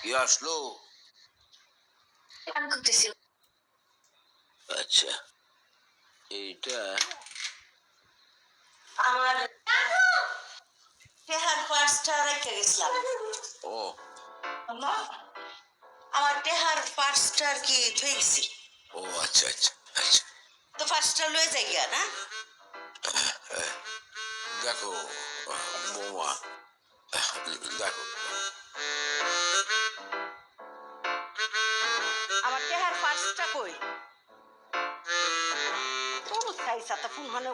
কি আসলো আচ্ছা। এইটা আমার টেহার পার্সটা রেখে গেছিলাম। ও। আমার টেহার পার্সটা আর কি থয়ে গেছি। ও আচ্ছা আচ্ছা আচ্ছা। তো পার্সটা লয়ে যাই গিয়া না? দেখো বৌমা দেখো। পার্সটা কই? তোর চাইছা তো ফোন হলো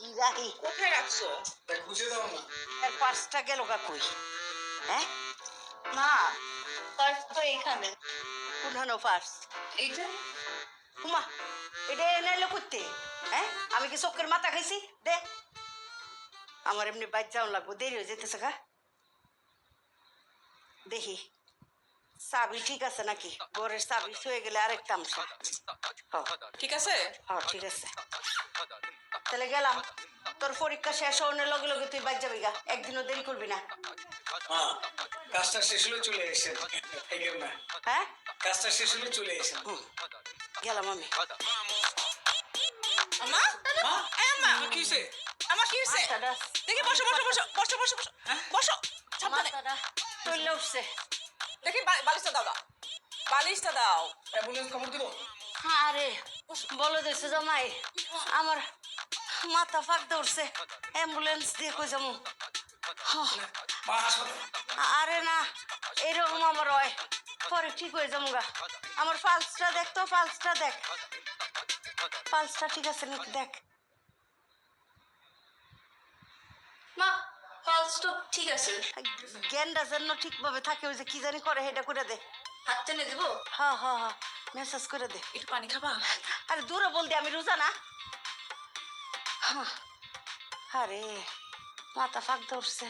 কি রাহি কোথায় রাখছো? বুঝে দাও না। পার্সটা গেল গা কই? হ্যাঁ? মা পার্স তো এখানে পার্স এইটা? উমা এটা এনে এলো করতে হ্যাঁ? আমি কি চোখের মাথা খাইছি? দে। আমার এমনি বাইর যাওয়া লাগবো। দেরি হয়ে যেতেছে গা। দেখি। চাবি ঠিক আছে নাকি? ঘরের চাবি শুয়ে গেলে আরেক তামসা হ্যাঁ ঠিক আছে? হ্যাঁ ঠিক আছে। তাহলে গেলাম। তোর পরীক্ষা শেষ হওয়ার লগে লগে তুই বাদ যাবি গা। একদিনও দেরি করবি না। কাজটা শেষ হলে চলে না। হ্যাঁ? কাজটা শেষ হলে চলে হুম, গেলাম আমি। আমা কি হইছে? আমার কি হইছে? দেখি বসো বসো বসো বসো বসো বসো। বসো। সাবধানে। চলে উঠছে। দেখি বালিশটা দাও দাও। বালিশটা দাও। অ্যাম্বুলেন্স খবর দিব? আরে বলে দিছে জামাই আমার মাথা ফাঁক দৌড়ছে অ্যাম্বুলেন্স দিয়ে কই যাব? আরে না এরকম আমার হয়। পরে ঠিক হয়ে যাব গা। আমার পালসটা দেখ তো পালসটা দেখ। পালসটা ঠিক আছে নাকি? দেখ। মা পালস তো ঠিক আছে। জ্ঞানটা যেন ঠিকভাবে থাকে ওই যে কি জানি করে সেটা করে দে। হাত টেনে দেবো? হ্যাঁ হ্যাঁ হ্যাঁ মেসেজ করে দে। একটু পানি খাবা? আরে দূরে বল দে আমি রোজা না। হ্যাঁ। আরে মাথা ফাঁক ধরছে।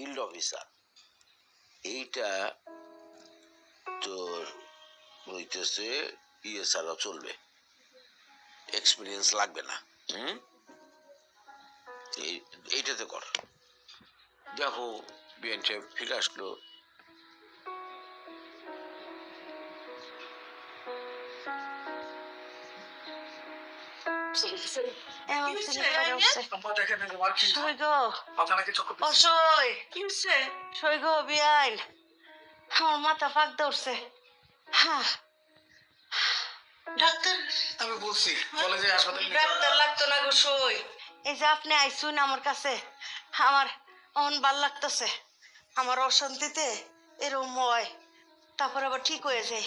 ফিল্ড অফিসার এইটা তোর হইতেছে ইয়ে চলবে। এক্সপিরিয়েন্স লাগবে না, হুম? এই- এইটাতে কর। দেখো বিএন ফিরে আসলো। আমার মাথা ফাঁক ধরছে হ্যাঁ ডাক্তার? আমি বলছি বলে যে হাসপাতালে নিতে হবে। ডাক্তার লাগতো না গো সই। এই যে আপনি আইসুন আমার কাছে আমার অন ভালো লাগতেছে। আমার অশান্তিতে এরকম হয় তারপর আবার ঠিক হয়ে যায়।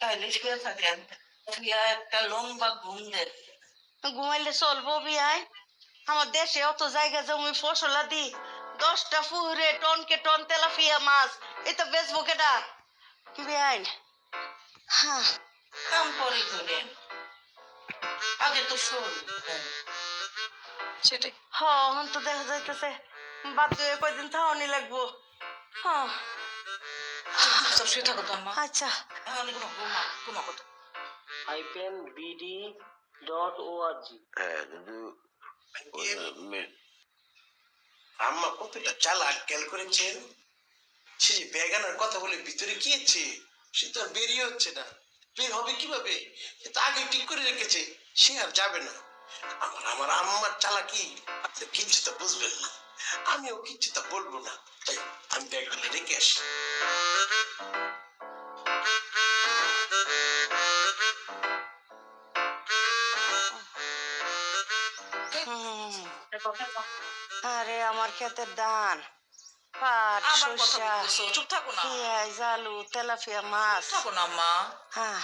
তাহলে থাকেন শুয়ে একটা লম্বা ঘুম দেন ঘুমাইলে চলবো বিয়াই আমার দেশে অত জায়গা জমি ফসলা দি দশটা টনকে টন তেলাফিয়া মাছ এটা বেচবো কেডা? বিয়াইন হ্যাঁ কাম পরে করেন আগে তো শোন। সেটাই। হ এখন তো দেখা যাইতেছে। বাধ্য হয়ে কয়দিন থাওয়ানি লাগবো। হ্যাঁ সব শুয়ে থাকো তো আচ্ছা। এখন কত? হাইফেন বিডি ডট ওআরজি হ্যাঁ কিন্তু আম্মা কতটা চালাক খেয়াল করেছেন? সে যে বেগানার কথা বলে ভিতরে গিয়েছে সে তো আর বেরিয়ে হচ্ছে না। বের হবে কীভাবে? সে তো আগে ঠিক করে রেখেছে সে আর যাবে না। আমার আমার আম্মার চালাকি আপনি কিচ্ছু তো বুঝবেন না। আমিও কিচ্ছু তো বলব না। তাই আমি ব্যাগগুলো রেখে আসি। আমার ক্ষেতের ধান পাট শস্যা চুপ থাকো না। পেঁয়াজ আলু তেলাপিয়া মাছ। থাকো না হ্যাঁ।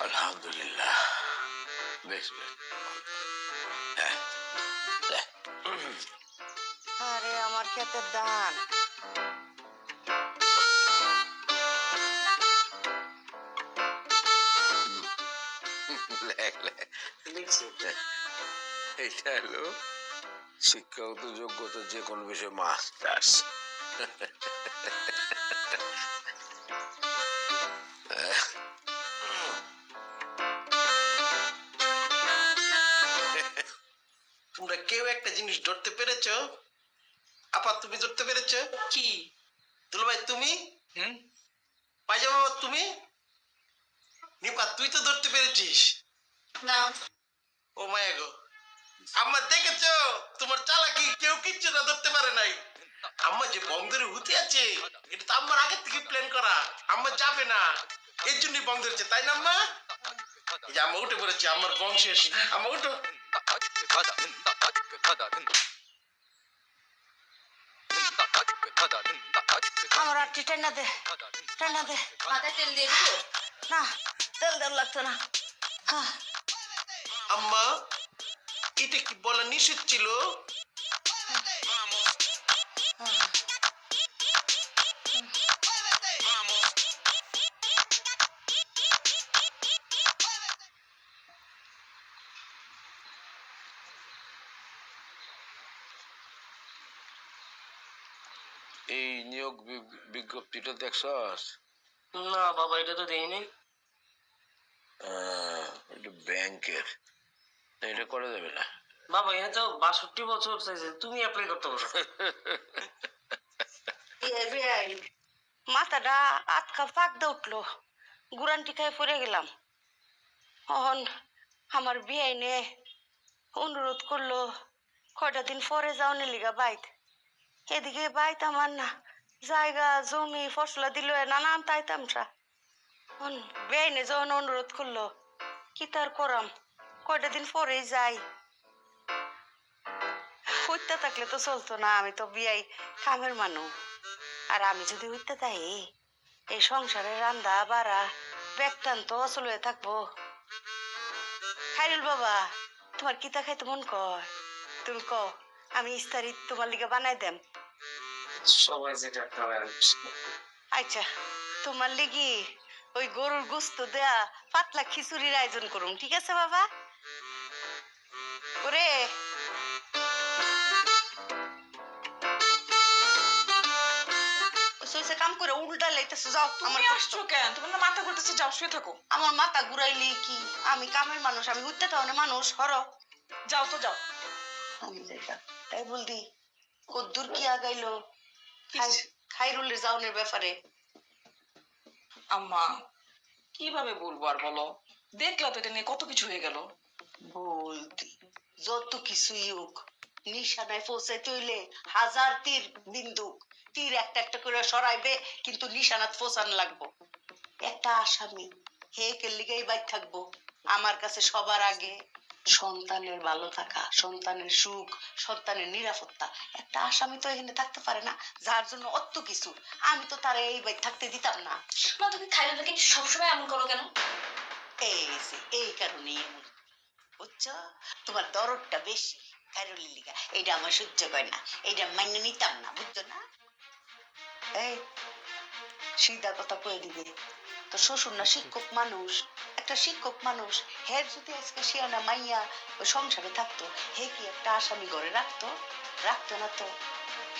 আলহামদুলিল্লাহ। বেশ বেশ। হ্যাঁ হ্যাঁ। আরে আমার ক্ষেতের ধান এটা হলো শিক্ষাগত যোগ্যতা যে কোনো বিষয়ে মাস্টার্স তোমরা কেউ একটা জিনিস ধরতে পেরেছ? আপা তুমি ধরতে পেরেছ? কি? দুলো ভাই তুমি? হুম? পায়জামা বাবা, তুমি? নিপা তুই তো ধরতে পেরেছিস। না ও মায়া গো আম্মা দেখেছ? তোমার চালাকি কেউ কিচ্ছু না ধরতে পারে নাই। আম্মা যে বম ধরে আছে এটা তো আম্মার আগে থেকে প্ল্যান করা। আম্মা যাবে না। এর জন্যই বম ধরেছে তাই না আম্মা? এই যে আম্মা উঠে পড়েছে আমার বম শেষ। আম্মা উঠো। আমার আটটি টেনা দে টেনা দে। মাথায় তেল দিয়ে না তেল দেল লাগতো না। হ্যাঁ। আম্মা এটা কি বলা নিষেধ ছিল? এই নিয়োগ বিজ্ঞপ্তিটা দেখছস? না বাবা এটা তো দেয়নি আহ, এটা ব্যাংকের। না, এটা করা যাবে না। বাবা এখানে তো বাষট্টি বছর চাইছে তুমি অ্যাপ্লাই করতে পারো মাথাটা আটকা ফাঁক দে উঠল। গুরান্টি খাই পড়ে গেলাম। অহন আমার বিয়াই নে অনুরোধ করল কয়টা দিন পরে যাও লিগা বাইত। এদিকে বাইত আমার না জায়গা জমি ফসলা দিল নানান তাই তামসা বেআই নে যখন অনুরোধ করল কি তার করাম? কয়টা দিন পরেই যাই। হইতে থাকলে তো চলতো না আমি তো বিয়াই কামের মানুষ আর আমি যদি হইতে তাই এই সংসারে রান্দা বাড়া ব্যাগটান তো অচল হয়ে থাকব। খাইরুল বাবা তোমার কিতা খাইতে মন কয়? তুমি ক আমি ইস্তারি তোমার লিগে বানাই দেম। সবাই যেটা আচ্ছা তোমার লিগি ওই গরুর গোস্ত দেয়া পাতলা খিচুড়ির আয়োজন করুম ঠিক আছে বাবা? সইসে কাম করে উল্টা লাইতেছে যাও আমার তুমি কষ্ট। আসছো কেন? তোমার না মাথা ঘুরতেছে যাও শুয়ে থাকো। আমার মাথা ঘুরাইলি কি? আমি কামের মানুষ আমি উঠতে তাহলে মানুষ হর। যাও তো যাও। আমি যাইবা তাই বলদি কদ্দুর কি আগাইলো? খাই- খাইরুলের যাওনের ব্যাপারে। আম্মা কীভাবে বলব আর বলো? দেখলা তো এটা নিয়ে কত কিছু হয়ে গেল। বলতি যত কিছুই হোক নিশানায় পৌঁছাইতে হইলে হাজার তীর বিন্দু তীর একটা একটা করে সরাইবে কিন্তু নিশানাত পৌঁছান লাগবো। একটা আসামি হে কে লিগেই বাইক থাকব। আমার কাছে সবার আগে সন্তানের ভালো থাকা সন্তানের সুখ সন্তানের নিরাপত্তা। একটা আসামি তো এখানে থাকতে পারে না যার জন্য অত কিছু। আমি তো তারে এই বাইক থাকতে দিতাম না। মা তুমি খাইরুলকে সবসময় এমন করো কেন? এই যে এই কারণেই এমন। বুঝছ? তোমার দরদটা বেশি খাইরুলি লিগা। এইটা আমার সহ্য করে না। এইটা মাইনে নিতাম না বুঝছ না? এই সিধা কথা কয়ে দিবে তো শ্বশুর না শিক্ষক মানুষ একটা শিক্ষক মানুষ হের যদি আজকে শিয়ানা মাইয়া ওই সংসারে থাকতো হে কি একটা আসামি ঘরে রাখতো? রাখতো না তো।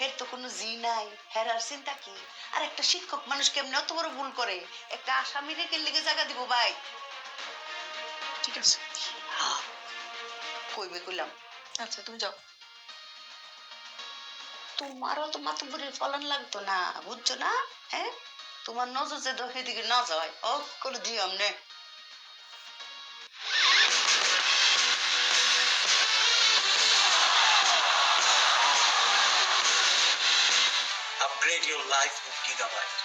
হের তো কোনো জি নাই হের আর চিন্তা কি? আর একটা শিক্ষক মানুষ কেমনে অত বড় ভুল করে? একটা আসামি রেখে লিগে জায়গা দিব ভাই। ঠিক আছে। হ্যাঁ কইবে কইলাম। আচ্ছা তুমি যাও। তোমারও তো মাতবুরির ফলন লাগতো না বুঝছ না? হ্যাঁ? তোমার নজর যে দোহে দিকে না যায় ও করে দিও আমনে। Upgrade your life with Gigabyte.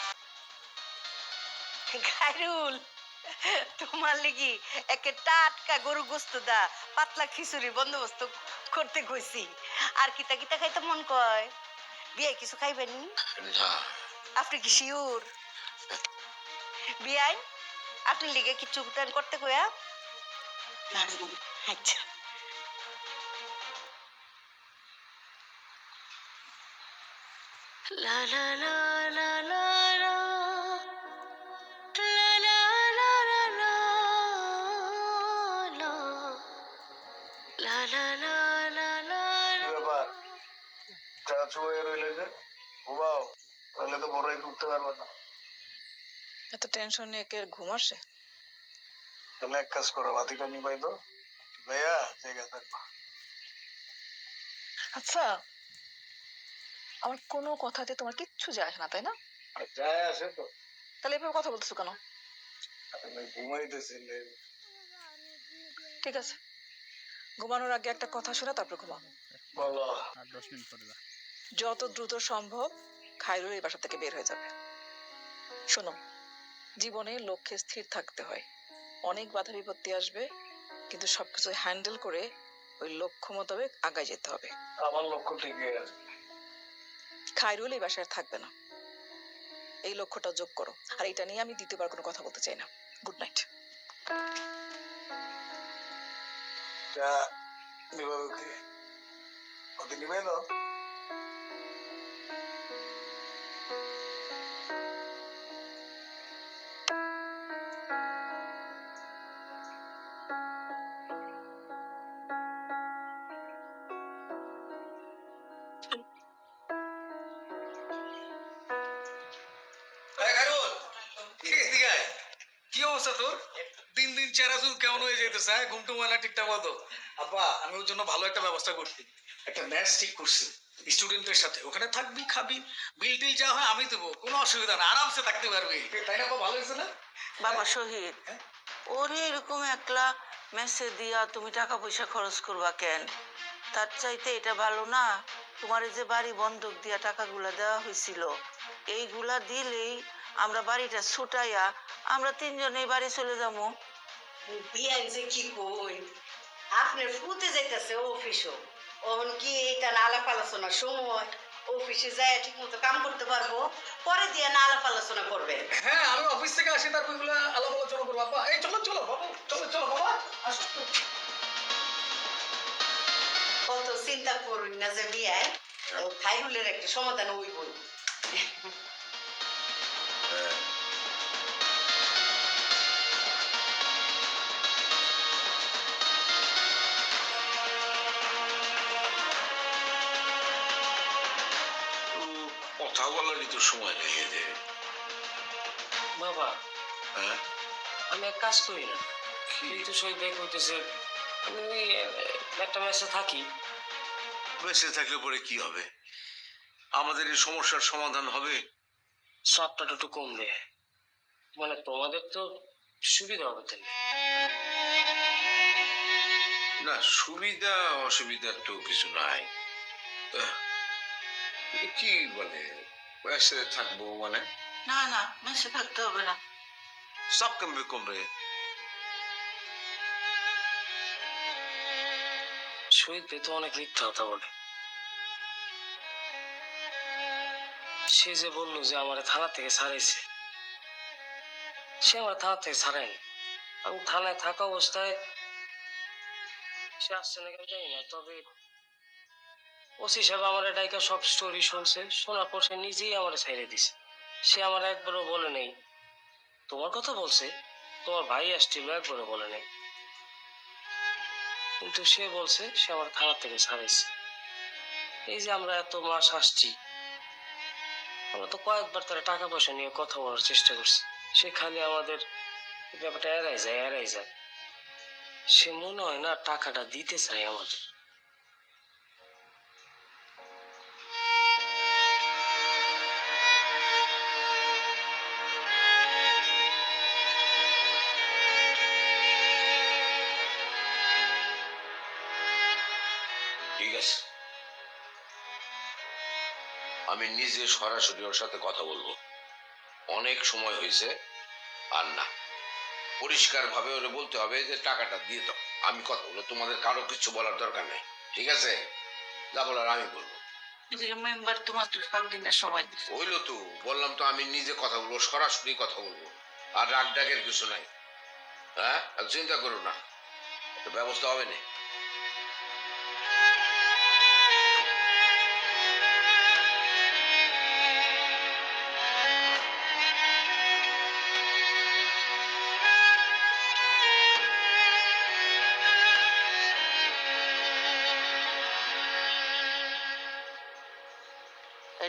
গাইরুল তোমার লিগি একে টাটকা গরু গোস্ত দা পাতলা খিচুড়ি বন্দোবস্ত করতে কইছি। আর কিতা কিতা খাইতে মন কয় বিয়ে কিছু খাইবেন না আপনি কি শিওর বিয়াই আপনি লিগে কি চুগতান করতে কয়া আচ্ছা La la la la la la. La la la la la la. La la la la la চা চুয়ে রইলে যে ঘুমাও তাহলে তো বড়ই করতে পারবে না এত টেনশন নিয়ে কে ঘুম আসে তাহলে এক কাজ করো বাতিটা নিবাই তো ভাইয়া জায়গা থাকবা আচ্ছা আমার কোনো কথাতে তোমার কিচ্ছু যায় আসে না তাই না যায় আসে তো তাহলে এভাবে কথা বলতেছো কেন ঘুমাইতেছিলে ঠিক আছে। ঘুমানোর আগে একটা কথা শুনে তারপর ঘুমাও বলো যত দ্রুত সম্ভব খাইরুল এই বাসা থেকে বের হয়ে যাবে। শোনো জীবনে লক্ষ্যে স্থির থাকতে হয়। অনেক বাধা বিপত্তি আসবে কিন্তু সবকিছু হ্যান্ডেল করে ওই লক্ষ্য মোতাবেক আগায় যেতে হবে। আমার লক্ষ্য ঠিকই আছে। খাইরুল এই বাসায় থাকবে না। এই লক্ষ্যটা যোগ করো। আর এটা নিয়ে আমি দ্বিতীয়বার কোনো কথা বলতে চাই না। গুড নাইট চা নিবাবে অবস্থা তোর? দিন দিন চেহারা চুল কেমন হয়ে যেতেছে হ্যাঁ? ঘুমটু মানা ঠিকঠাক মতো? আব্বা আমি ওর জন্য ভালো একটা ব্যবস্থা করছি। একটা ম্যাচ ঠিক করছি স্টুডেন্টের সাথে। ওখানে থাকবি খাবি বিল টিল যা হয় আমি দেবো কোনো অসুবিধা না আরামসে থাকতে পারবি। তাই না ভালো হয়েছে না? বাবা শহীদ ওরে এরকম একলা মেসে দিয়া তুমি টাকা পয়সা খরচ করবা কেন? তার চাইতে এটা ভালো না তোমার এই যে বাড়ি বন্ধক দিয়া টাকাগুলা দেওয়া হয়েছিল এইগুলা দিলেই আমরা বাড়িটা ছুটাইয়া আমরা তিনজনেই বাড়ি চলে যাব। বিয়ান যে কি কই? আপনার ফুতে যাইতেছে অফিসও ওহন কি এটা না আলাপ আলোচনার সময়? অফিসে যায় ঠিক মতো কাম করতে পারব? পরে দিয়ে না আলাপ আলোচনা করবে। হ্যাঁ আমি অফিস থেকে আসি তারপর এগুলো আলাপ আলোচনা করব। আব্বা এই চলো চলো বাবু চলো চলো বাবা। আসো। কত চিন্তা করুন না যে বিয়ায় খাইরুলের একটা সমাধান ওই সময় লেগে যায় বাবা হ্যাঁ আমি এক কাজ করি না। কিন্তু সই দেখ হইতেছে আমি ওই, একটা মেসে থাকি। বেঁচে থাকলে পরে কি হবে? আমাদের এই সমস্যার সমাধান হবে? সবটা একটু কম দে মানে তোমাদের তো সুবিধা হবে তাহলে। না সুবিধা অসুবিধার তো কিছু নাই। কি বলে? থাকব মানে না না মেসে থাকতে হবে না সব কমবে কমবে শহীদ তো অনেক মিথ্যা কথা বলে সে যে বলল যে আমার থানা থেকে ছাড়াইছে সে আমার থানা থেকে ছাড়ায়নি আমি থানায় থাকা অবস্থায় সে আসছে নাকি আমি জানি না তবে ওসি সাহেব আমার ডাইকা সব স্টোরি শুনছে, শোনার পর সে নিজেই আমার ছাইড়ে দিছে। সে আমার একবারও বলে নেই। তোমার কথা বলছে, তোমার ভাই আসছিল একবারও বলে নেই। কিন্তু সে বলছে, সে আমার থানা থেকে ছাড়াইছে। এই যে আমরা এত মাস আসছি, আমরা তো কয়েকবার তারা টাকা পয়সা নিয়ে কথা বলার চেষ্টা করছি। সে খালি আমাদের ব্যাপারটা এড়াই যায় এড়াই যায়। সে মনে হয় না টাকাটা দিতে চায় আমাদের। ঠিক আছে। আমি নিজে সরাসরি ওর সাথে কথা বলব। অনেক সময় হয়েছে আর না। পরিষ্কার ভাবে ওরে বলতে হবে যে টাকাটা দিয়ে দাও। আমি কথা বলব তোমাদের কারও কিছু বলার দরকার নেই। ঠিক আছে? যা বলার আমি বলব। মেম্বার তোমার তো সাত দিনের সময় হইল তো বললাম তো আমি নিজে কথা বলব সরাসরি কথা বলব। আর রাগ ডাকের কিছু নাই। হ্যাঁ? চিন্তা করো না। ব্যবস্থা হবে না।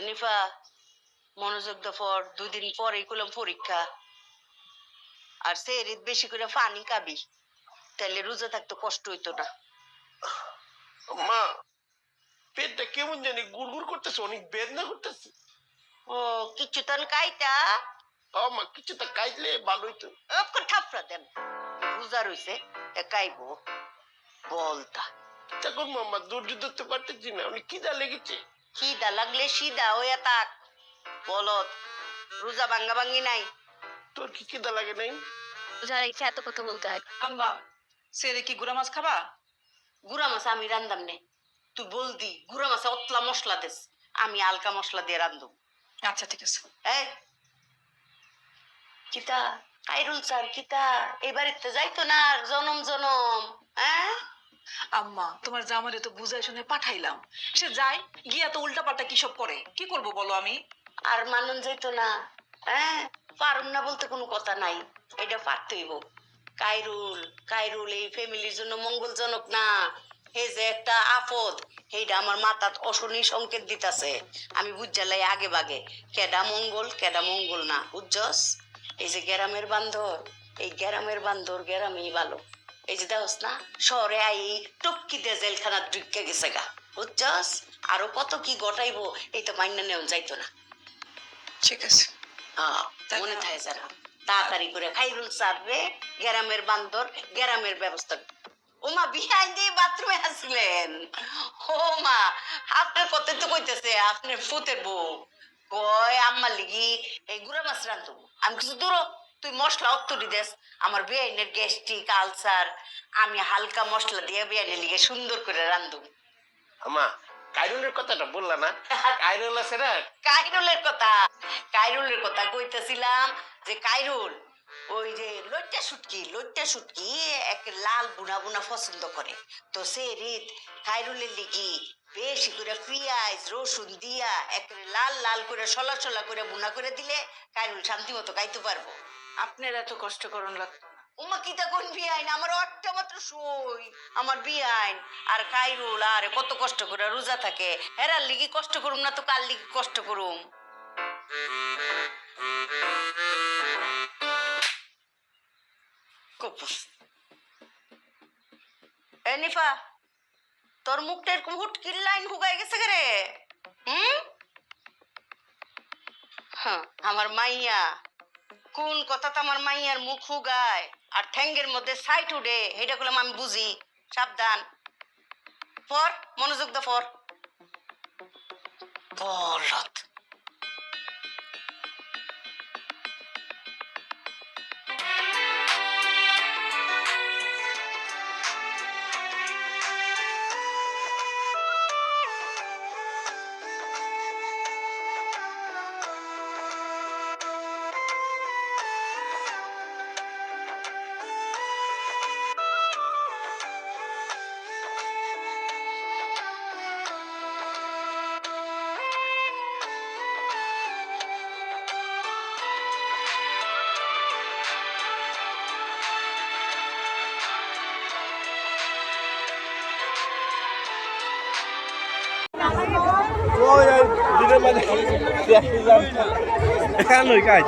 নিফা মনোযোগ দে পর দুদিন পরেই করলাম পরীক্ষা। আর সে রিত বেশি করে পানি খাবি তাহলে রোজা থাকতে কষ্ট হইতো না। মা পেটটা কেমন জানি গুড়গুড় করতেছে অনেক বেদনা করতেছে। ও কিছু তন কাইটা ও মা কিছু তো কাইলে ভালো হইতো। অক্কর থাপড়া দেন রোজা রইছে এ কাইবো বলতা তখন মামা ধৈর্য ধরতে পারতেছি না অনেক খিদা লেগেছে। খিদা লাগলে সিদা হইয়া থাক। বলত রোজা ভাঙ্গা ভাঙ্গি নাই? তোর কি খিদা লাগে নাই? যারা ইচ্ছা এত কথা বলতে হয়। আম্মা সেরে কি গুড়া মাছ খাবা? গুড়া মাছ আমি রান্দাম নে। তুই বলদি গুড়া মাছে অতলা মশলা দেস আমি হালকা মশলা দিয়ে রান্ধুম আচ্ছা ঠিক আছে। এই কিতা? কাইরুল স্যার কিতা? এবারে তো যাইতো না আর? জনম জনম হ্যাঁ? আম্মা, তোমার জামারে তো বুঝাই শুনে পাঠাইলাম। সে যায়, গিয়া তো উল্টা পাল্টা কি সব করে? কি করব বলো আমি? আর মানুন যাইতো না। হ্যাঁ পারুম না বলতে কোনো কথা নাই। এটা পারতেইব। কাইরুল কাইরুল এই ফ্যামিলির জন্য মঙ্গলজনক না। এই যে একটা আপদ এইটা আমার মাথাত অশনি সংকেত দিতাছে। আমি বুঝজালাই আগে বাগে। কেডা মঙ্গল কেডা মঙ্গল না। বুঝছস? এই যে গ্রামের বান্দর, এই গ্রামের বান্দর গ্রামেই ভালো। এই যে দেখস না শহরে আই টপকি দিয়ে জেলখানা ঢুকে গেছে গা বুঝছস? আরও কত কি গটাইবো এই তো মাইনা নেওয়া যাইতো না। ঠিক আছে। হ্যাঁ, মনে থাকে যেন তাড়াতাড়ি করে খাইরুল গ্রামের বান্দর গ্রামের ব্যবস্থা। ওমা বিহাইন দিয়ে বাথরুমে আসলেন। ও মা আপনার কত তো কইতেছে আপনার ফুতের বউ। কয় আম্মার লিগি এই গুড়া মাছ রান্ধু আমি কিছু দূর তুই মশলা অত্তরি দেস। আমার বেআইনের গ্যাস্ট্রিক আলসার আমি হালকা মশলা দিয়ে বেআইনের লিগে সুন্দর করে রান্ধু আমা কাইরুলের কথাটা বললা না? কাইরুল আছে না? কাইরুলের কথা? কাইরুলের কথা কইতেছিলাম যে কাইরুল ওই যে লইট্টা শুটকি লইট্টা শুটকি এক লাল বুনা বুনা পছন্দ করে। তো সে রিত কাইরুলের লিগি বেশি করে পেঁয়াজ রসুন দিয়া এক লাল লাল করে সলা সলা করে বুনা করে দিলে কাইরুল শান্তি মতো খাইতে পারব। আপনার এত কষ্ট করুন লাগতো। উমা, কি তা কোন বিয়াইন আমার একটা মাত্র সই। আমার বিয়াইন আর কাইরুল, আর কত কষ্ট করে রোজা থাকে। হেরার লিগি কষ্ট করুম না তো কার লিগি কষ্ট করুম? এ তোর মুখটা এরকম হুটকির লাইন হুগাই গেছে রে? হুম? হ্যাঁ আমার মাইয়া। কোন কথা তো আমার মাইয়ার মুখ হুগায়? আর ঠ্যাঙ্গের মধ্যে সাইট উঠে, এটা করলাম আমি বুঝি। সাবধান। পর, মনোযোগ দা, পর। বলত Lu kan?